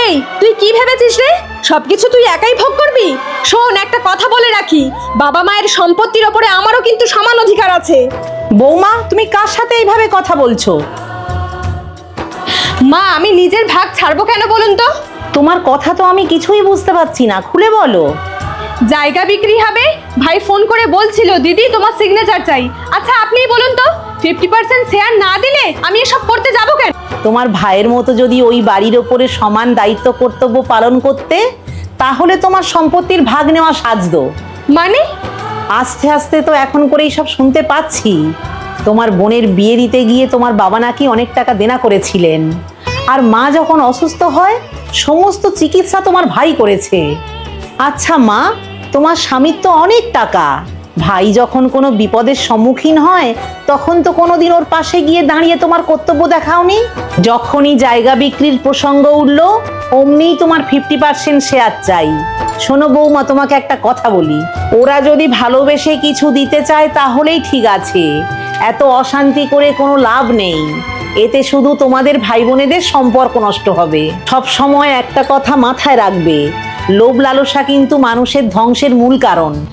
এই তুই কি ভেবেছিস রে? সবকিছু তুই একাই ভোগ করবি? শোন একটা কথা বলে রাখি। বাবা মায়ের সম্পত্তির ওপরে আমারও কিন্তু সমান অধিকার আছে। বৌমা তুমি কার সাথে এইভাবে কথা বলছো? মা আমি নিজের ভাগ ছাড়বো কেন বলুন তো? তোমার কথা তো আমি কিছুই বুঝতে পারছি না খুলে বলো। জায়গা বিক্রি হবে। ভাই ফোন করে বলছিল দিদি তোমার সিগনেচার চাই। আচ্ছা আপনিই বলুন তো। ফিফটি পার্সেন্ট শেয়ার না দিলে আমি এসব করতে যাব কেন? তোমার ভাইয়ের মতো যদি ওই বাড়ির ওপরে সমান দায়িত্ব কর্তব্য পালন করতে তাহলে তোমার সম্পত্তির ভাগ নেওয়া সাজতো মানে? আস্তে আস্তে তো এখন করেই সব শুনতে পাচ্ছি। তোমার বোনের বিয়ে দিতে গিয়ে তোমার বাবা নাকি অনেক টাকা দেনা করেছিলেন। আর মা যখন অসুস্থ হয় সমস্ত চিকিৎসা তোমার ভাই করেছে। আচ্ছা মা তোমার স্বামীর তো অনেক টাকা। ভাই যখন কোনো বিপদের সম্মুখীন হয়, তখন তো কোনোদিন ওর পাশে গিয়ে দাঁড়িয়ে তোমার কর্তব্য দেখাওনি? যখনই জায়গা বিক্রির প্রসঙ্গ উঠল অমনিই তোমার ফিফটি পার্সেন্ট শেয়ার চাই। শোনো বৌমা, তোমাকে একটা কথা বলি। ওরা যদি ভালোবেসে কিছু দিতে চায়, তাহলেই ঠিক আছে। এত অশান্তি করে কোনো লাভ নেই। এতে শুধু তোমাদের ভাই বোনেদের সম্পর্ক নষ্ট হবে। সব সময় একটা কথা মাথায় রাখবে। লোভ লালসা কিন্তু মানুষের ধ্বংসের মূল কারণ।